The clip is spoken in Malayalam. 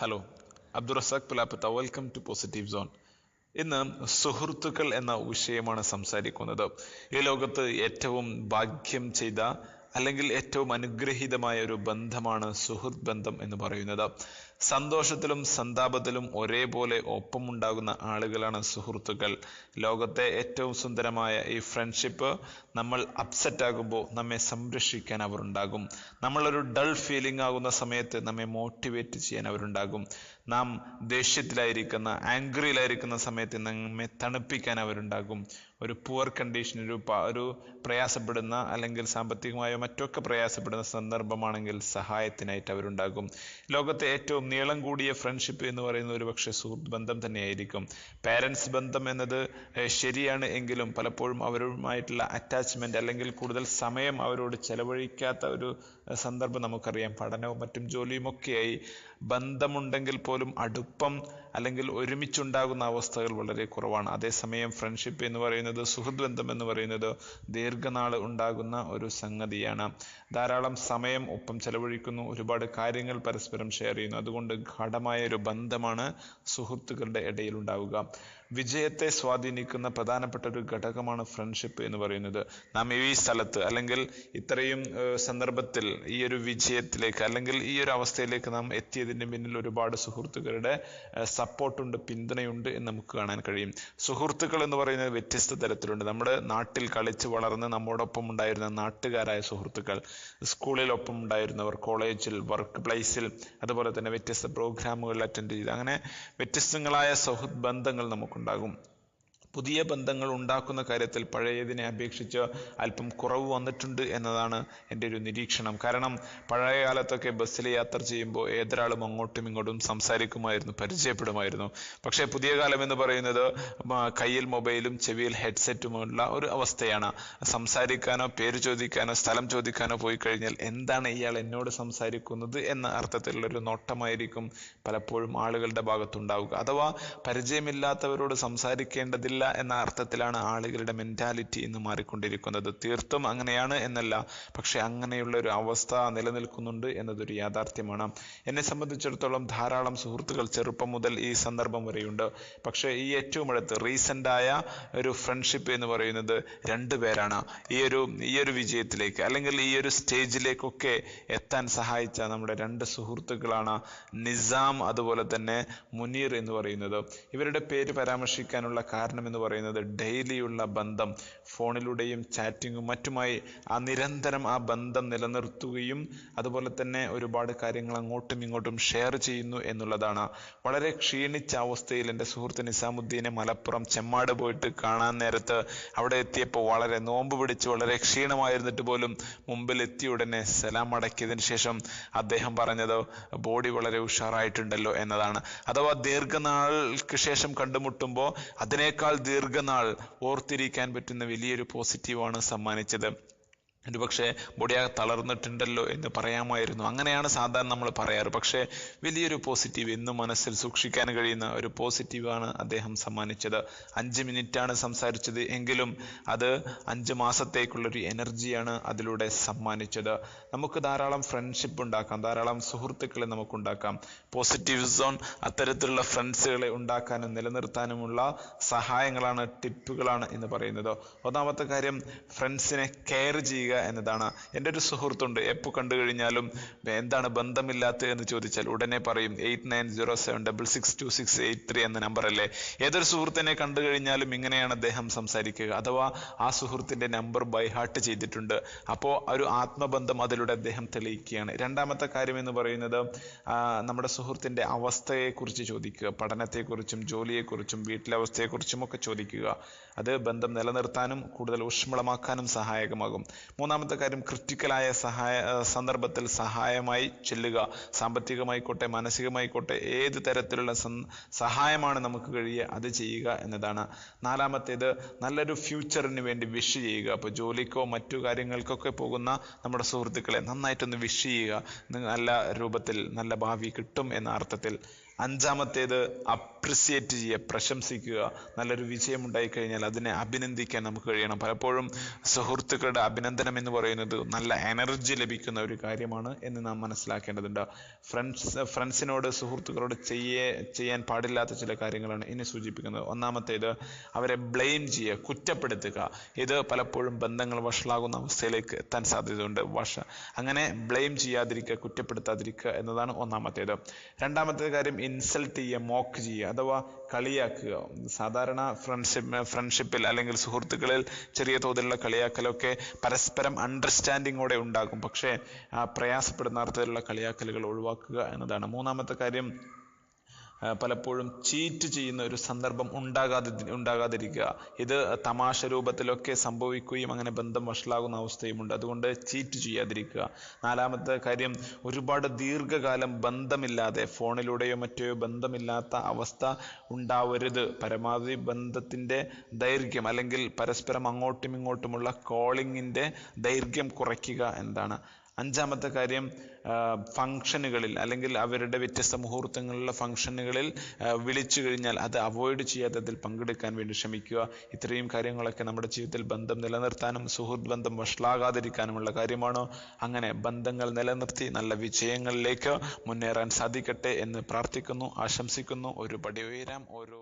Hello Abdurazak Pulappatha welcome to positive zone ഇന്ന് സുഹൃത്തുക്കൾ എന്ന വിഷയമാണ് സംസാരിക്കുന്നത്. ഈ ലോകത്ത് ഏറ്റവും ഭാഗ്യം ചെയ്ത അല്ലെങ്കിൽ ഏറ്റവും അനുഗ്രഹീതമായ ഒരു ബന്ധമാണ് സുഹൃത്ത് ബന്ധം എന്ന് പറയുന്നത്. സന്തോഷത്തിലും സന്താപത്തിലും ഒരേപോലെ ഒപ്പമുണ്ടാകുന്ന ആളുകളാണ് സുഹൃത്തുക്കൾ. ലോകത്തെ ഏറ്റവും സുന്ദരമായ ഈ ഫ്രണ്ട്ഷിപ്പ് നമ്മൾ അപ്സെറ്റ് ആകുമ്പോൾ നമ്മെ സംരക്ഷിക്കാൻ അവരുണ്ടാകും. നമ്മളൊരു ഡൾ ഫീലിംഗ് ആകുന്ന സമയത്ത് നമ്മെ മോട്ടിവേറ്റ് ചെയ്യാൻ അവരുണ്ടാകും. നാം ദേഷ്യത്തിലായിരിക്കുന്ന ആംഗ്രിയിലായിരിക്കുന്ന സമയത്ത് നമ്മെ തണുപ്പിക്കാൻ അവരുണ്ടാകും. ഒരു പുവർ കണ്ടീഷൻ ഒരു ഒരു പ്രയാസപ്പെടുന്ന അല്ലെങ്കിൽ സാമ്പത്തികമായോ മറ്റൊക്കെ പ്രയാസപ്പെടുന്ന സന്ദർഭമാണെങ്കിൽ സഹായത്തിനായിട്ട് അവരുണ്ടാകും. ലോകത്തെ ഏറ്റവും നീളം കൂടിയ ഫ്രണ്ട്ഷിപ്പ് എന്ന് പറയുന്ന ഒരു പക്ഷേ സുഹൃത്ത് ബന്ധം തന്നെയായിരിക്കും. പാരൻസ് ബന്ധം എന്നത് ശരിയാണ് എങ്കിലും പലപ്പോഴും അവരുമായിട്ടുള്ള അറ്റാച്ച്മെന്റ് അല്ലെങ്കിൽ കൂടുതൽ സമയം അവരോട് ചെലവഴിക്കാത്ത ഒരു സന്ദർഭം നമുക്കറിയാം. പഠനവും മറ്റും ജോലിയും ഒക്കെയായി ബന്ധമുണ്ടെങ്കിൽ പോലും അടുപ്പം അല്ലെങ്കിൽ ഒരുമിച്ചുണ്ടാകുന്ന അവസ്ഥകൾ വളരെ കുറവാണ്. അതേസമയം ഫ്രണ്ട്ഷിപ്പ് എന്ന് പറയുന്നത് സുഹൃത് ബന്ധം എന്ന് പറയുന്നത് ദീർഘനാൾ ഉണ്ടാകുന്ന ഒരു സംഗതിയാണ്. ധാരാളം സമയം ഒപ്പം ചെലവഴിക്കുന്നു ഒരുപാട് കാര്യങ്ങൾ പരസ്പരം ഷെയർ ചെയ്യുന്നു. അതുകൊണ്ട് ഗാഠമായ ഒരു ബന്ധമാണ് സുഹൃത്തുക്കളുടെ ഇടയിൽ ഉണ്ടാവുക. വിജയത്തെ സ്വാധീനിക്കുന്ന പ്രധാനപ്പെട്ട ഒരു ഘടകമാണ് ഫ്രണ്ട്ഷിപ്പ് എന്ന് പറയുന്നത്. നാം ഈ സ്ഥലത്ത് അല്ലെങ്കിൽ ഇത്രയും സന്ദർഭത്തിൽ ഈ ഒരു വിജയത്തിലേക്ക് അല്ലെങ്കിൽ ഈ ഒരു അവസ്ഥയിലേക്ക് നാം എത്തിയതിന് പിന്നിൽ ഒരുപാട് സുഹൃത്തുക്കളുടെ സപ്പോർട്ടുണ്ട് പിന്തുണയുണ്ട് എന്ന് നമുക്ക് കാണാൻ കഴിയും. സുഹൃത്തുക്കൾ എന്ന് പറയുന്നത് വ്യത്യസ്ത തരത്തിലുണ്ട്. നമ്മുടെ നാട്ടിൽ കളിച്ച് വളർന്ന് നമ്മോടൊപ്പം ഉണ്ടായിരുന്ന നാട്ടുകാരായ സുഹൃത്തുക്കൾ സ്കൂളിൽ ഒപ്പം ഉണ്ടായിരുന്നവർ കോളേജിൽ വർക്ക് പ്ലേസിൽ അതുപോലെ തന്നെ വ്യത്യസ്ത പ്രോഗ്രാമുകളിൽ അറ്റൻഡ് ചെയ്ത് അങ്ങനെ വ്യത്യസ്തങ്ങളായ സൗഹൃദ ബന്ധങ്ങൾ നമുക്കുണ്ടാകും പുതിയ ബന്ധങ്ങൾ ഉണ്ടാക്കുന്ന കാര്യത്തിൽ പഴയതിനെ അപേക്ഷിച്ച് അല്പം കുറവ് വന്നിട്ടുണ്ട് എന്നതാണ് എന്റെ ഒരു നിരീക്ഷണം. കാരണം പഴയ കാലത്തൊക്കെ ബസ്സിൽ യാത്ര ചെയ്യുമ്പോൾ ഏതൊരാളും അങ്ങോട്ടും ഇങ്ങോട്ടും സംസാരിക്കുമായിരുന്നു പരിചയപ്പെടുമായിരുന്നു. പക്ഷേ പുതിയ കാലം എന്ന് പറയുന്നത് കയ്യിൽ മൊബൈലും ചെവിയിൽ ഹെഡ്സെറ്റുമുള്ള ഒരു അവസ്ഥയാണ്. സംസാരിക്കാനോ പേര് ചോദിക്കാനോ സ്ഥലം ചോദിക്കാനോ പോയി കഴിഞ്ഞാൽ എന്താണ് ഇയാൾ എന്നോട് സംസാരിക്കുന്നത് എന്ന അർത്ഥത്തിലുള്ളൊരു നോട്ടമായിരിക്കും പലപ്പോഴും ആളുകളുടെ ഭാഗത്തുണ്ടാവുക. അഥവാ പരിചയമില്ലാത്തവരോട് സംസാരിക്കേണ്ടതില്ല എന്ന അർത്ഥത്തിലാണ് ആളുകളുടെ മെന്റാലിറ്റി ഇന്ന് മാറിക്കൊണ്ടിരിക്കുന്നത്. തീർത്തും അങ്ങനെയാണ് എന്നല്ല പക്ഷെ അങ്ങനെയുള്ള ഒരു അവസ്ഥ നിലനിൽക്കുന്നുണ്ട് എന്നതൊരു യാഥാർത്ഥ്യമാണ്. എന്നെ സംബന്ധിച്ചിടത്തോളം ധാരാളം സുഹൃത്തുക്കൾ ചെറുപ്പം മുതൽ ഈ സന്ദർഭം വരെയുണ്ട്. പക്ഷേ ഈ ഏറ്റവും അടുത്ത് റീസെന്റായ ഒരു ഫ്രണ്ട്ഷിപ്പ് എന്ന് പറയുന്നത് രണ്ടു പേരാണ്. ഈ ഒരു ഈ ഒരു വിജയത്തിലേക്ക് അല്ലെങ്കിൽ ഈ ഒരു സ്റ്റേജിലേക്കൊക്കെ എത്താൻ സഹായിച്ച നമ്മുടെ രണ്ട് സുഹൃത്തുക്കളാണ് നിസാം അതുപോലെ തന്നെ മുനീർ എന്ന് പറയുന്നത്. ഇവരുടെ പേര് പരാമർശിക്കാനുള്ള കാരണം എന്ന് പറയുന്നത് ഡെയിലിയുള്ള ബന്ധം. ഫോണിലൂടെയും ചാറ്റിങ്ങും മറ്റുമായി ആ നിരന്തരം ആ ബന്ധം നിലനിർത്തുകയും അതുപോലെ തന്നെ ഒരുപാട് കാര്യങ്ങൾ അങ്ങോട്ടും ഇങ്ങോട്ടും ഷെയർ ചെയ്യുന്നു എന്നുള്ളതാണ്. വളരെ ക്ഷീണിച്ച അവസ്ഥയിൽ എന്റെ സുഹൃത്ത് നിസാമുദ്ദീനെ മലപ്പുറം ചെമ്മാട് പോയിട്ട് കാണാൻ നേരത്ത് അവിടെ എത്തിയപ്പോൾ വളരെ നോമ്പ് പിടിച്ച് വളരെ ക്ഷീണമായിരുന്നിട്ട് പോലും മുമ്പിൽ എത്തിയ ഉടനെ സലാം അടക്കിയതിന് ശേഷം അദ്ദേഹം പറഞ്ഞത് ബോഡി വളരെ ഉഷാറായിട്ടുണ്ടല്ലോ എന്നതാണ്. അഥവാ ദീർഘനാൾക്ക് ശേഷം കണ്ടുമുട്ടുമ്പോൾ അതിനേക്കാൾ ദീർഘനാൾ ഓർത്തിരിക്കാൻ പറ്റുന്ന വലിയൊരു പോസിറ്റീവാണ് സമ്മാനിച്ചത്. ഒരുപക്ഷെ ബോഡിയാ തളർന്നിട്ടുണ്ടല്ലോ എന്ന് പറയാമായിരുന്നു. അങ്ങനെയാണ് സാധാരണ നമ്മൾ പറയാറ്. പക്ഷേ വലിയൊരു പോസിറ്റീവ് എന്നും മനസ്സിൽ സൂക്ഷിക്കാൻ കഴിയുന്ന ഒരു പോസിറ്റീവാണ് അദ്ദേഹം സമ്മാനിച്ചത്. അഞ്ച് മിനിറ്റാണ് സംസാരിച്ചത് എങ്കിലും അത് അഞ്ച് മാസത്തേക്കുള്ളൊരു എനർജിയാണ് അതിലൂടെ സമ്മാനിച്ചത്. നമുക്ക് ധാരാളം ഫ്രണ്ട്ഷിപ്പ് ഉണ്ടാക്കാം. ധാരാളം സുഹൃത്തുക്കളെ നമുക്കുണ്ടാക്കാം. പോസിറ്റീവ് സോൺ അത്തരത്തിലുള്ള ഫ്രണ്ട്സുകളെ ഉണ്ടാക്കാനും നിലനിർത്താനുമുള്ള സഹായങ്ങളാണ് ടിപ്പുകളാണ് എന്ന് പറയുന്നത്. ഒന്നാമത്തെ കാര്യം ഫ്രണ്ട്സിനെ കെയർ ചെയ്യുക എന്നതാണ്. എന്റെ ഒരു സുഹൃത്തുണ്ട്. എപ്പോൾ കണ്ടു കഴിഞ്ഞാലും എന്താണ് ബന്ധമില്ലാത്തത് എന്ന് ചോദിച്ചാൽ ഉടനെ പറയും eight nine zero seven double six two six eight three എന്ന നമ്പർ അല്ലേ? ഏതൊരു സുഹൃത്തിനെ കണ്ടു കഴിഞ്ഞാലും ഇങ്ങനെയാണ് അദ്ദേഹം സംസാരിക്കുക. അഥവാ ആ സുഹൃത്തിന്റെ നമ്പർ ബൈ ഹാർട്ട് ചെയ്തിട്ടുണ്ട്. അപ്പോൾ ഒരു ആത്മബന്ധം അതിലൂടെ അദ്ദേഹം തെളിയിക്കുകയാണ്. രണ്ടാമത്തെ കാര്യം എന്ന് പറയുന്നത് നമ്മുടെ സുഹൃത്തിന്റെ അവസ്ഥയെക്കുറിച്ച് ചോദിക്കുക. പഠനത്തെക്കുറിച്ചും ജോലിയെക്കുറിച്ചും വീട്ടിലെ അവസ്ഥയെക്കുറിച്ചും ഒക്കെ ചോദിക്കുക. അത് ബന്ധം നിലനിർത്താനും കൂടുതൽ ഊഷ്മളമാക്കാനും സഹായകമാകും. മൂന്നാമത്തെ കാര്യം ക്രിറ്റിക്കലായ സഹായ സന്ദർഭത്തിൽ സഹായമായി ചെല്ലുക. സാമ്പത്തികമായിക്കോട്ടെ മാനസികമായിക്കോട്ടെ ഏത് തരത്തിലുള്ള സഹായമാണ് നമുക്ക് കഴിയുക അത് ചെയ്യുക എന്നതാണ്. നാലാമത്തേത് നല്ലൊരു ഫ്യൂച്ചറിന് വേണ്ടി വിഷ് ചെയ്യുക. അപ്പോൾ ജോലിക്കോ മറ്റു കാര്യങ്ങൾക്കൊക്കെ പോകുന്ന നമ്മുടെ സുഹൃത്തുക്കളെ നന്നായിട്ടൊന്ന് വിഷ് ചെയ്യുക. നല്ല രൂപത്തിൽ നല്ല ഭാവി കിട്ടും എന്ന അർത്ഥത്തിൽ അഞ്ചാമത്തേത് അപ്രിസിയേറ്റ് ചെയ്യുക പ്രശംസിക്കുക. നല്ലൊരു വിജയം ഉണ്ടായിക്കഴിഞ്ഞാൽ അതിനെ അഭിനന്ദിക്കാൻ നമുക്ക് കഴിയണം. പലപ്പോഴും സുഹൃത്തുക്കളുടെ അഭിനന്ദനം എന്ന് പറയുന്നത് നല്ല എനർജി ലഭിക്കുന്ന ഒരു കാര്യമാണ് എന്ന് നാം മനസ്സിലാക്കേണ്ടതുണ്ട്. ഫ്രണ്ട്സ് ഫ്രണ്ട്സിനോട് സുഹൃത്തുക്കളോട് ചെയ്യേ ചെയ്യാൻ പാടില്ലാത്ത ചില കാര്യങ്ങളാണ് ഇനി സൂചിപ്പിക്കുന്നത്. ഒന്നാമത്തേത് അവരെ ബ്ലെയിം ചെയ്യുക കുറ്റപ്പെടുത്തുക. ഇത് പലപ്പോഴും ബന്ധങ്ങൾ വഷളാകുന്ന അവസ്ഥയിലേക്ക് എത്താൻ സാധ്യതയുണ്ട്. വഷ അങ്ങനെ ബ്ലെയിം ചെയ്യാതിരിക്കുക കുറ്റപ്പെടുത്താതിരിക്കുക എന്നതാണ് ഒന്നാമത്തേത്. രണ്ടാമത്തെ കാര്യം ഇൻസൾട്ട് ചെയ്യുക മോക്ക് ചെയ്യുക അഥവാ കളിയാക്കുക. സാധാരണ ഫ്രണ്ട്ഷിപ്പ് ഫ്രണ്ട്ഷിപ്പിൽ അല്ലെങ്കിൽ സുഹൃത്തുക്കളിൽ ചെറിയ തോതിലുള്ള കളിയാക്കലൊക്കെ പരസ്പരം അണ്ടർസ്റ്റാൻഡിങ്ങോടെ ഉണ്ടാകും. പക്ഷേ പ്രയാസപ്പെടുന്ന അർത്ഥത്തിലുള്ള കളിയാക്കലുകൾ ഒഴിവാക്കുക എന്നതാണ്. മൂന്നാമത്തെ കാര്യം പലപ്പോഴും ചീറ്റ് ചെയ്യുന്ന ഒരു സന്ദർഭം ഉണ്ടാകാതി ഉണ്ടാകാതിരിക്കുക. ഇത് തമാശ രൂപത്തിലൊക്കെ സംഭവിക്കുകയും അങ്ങനെ ബന്ധം വഷളാകുന്ന അവസ്ഥയുമുണ്ട്. അതുകൊണ്ട് ചീറ്റ് ചെയ്യാതിരിക്കുക. നാലാമത്തെ കാര്യം ഒരുപാട് ദീർഘകാലം ബന്ധമില്ലാതെ ഫോണിലൂടെയോ മറ്റോ ബന്ധമില്ലാത്ത അവസ്ഥ ഉണ്ടാവരുത്. പരമാവധി ബന്ധത്തിന്റെ ദൈർഘ്യം അല്ലെങ്കിൽ പരസ്പരം അങ്ങോട്ടും ഇങ്ങോട്ടുമുള്ള കോളിങ്ങിന്റെ ദൈർഘ്യം കുറയ്ക്കുക എന്താണ് അഞ്ചാമത്തെ കാര്യം ഫങ്ഷനുകളിൽ അല്ലെങ്കിൽ അവരുടെ വ്യത്യസ്ത മുഹൂർത്തങ്ങളിലുള്ള ഫങ്ഷനുകളിൽ വിളിച്ചു കഴിഞ്ഞാൽ അത് അവോയ്ഡ് ചെയ്യാതെ അതിൽ പങ്കെടുക്കാൻ വേണ്ടി ശ്രമിക്കുക. ഇത്രയും കാര്യങ്ങളൊക്കെ നമ്മുടെ ജീവിതത്തിൽ ബന്ധം നിലനിർത്താനും സുഹൃത്ത് ബന്ധം വഷളാകാതിരിക്കാനുമുള്ള കാര്യമാണ്? അങ്ങനെ ബന്ധങ്ങൾ നിലനിർത്തി നല്ല വിജയങ്ങളിലേക്ക് മുന്നേറാൻ സാധിക്കട്ടെ എന്ന് പ്രാർത്ഥിക്കുന്നു ആശംസിക്കുന്നു. ഒരു പടി ഉയരാം. ഓരോ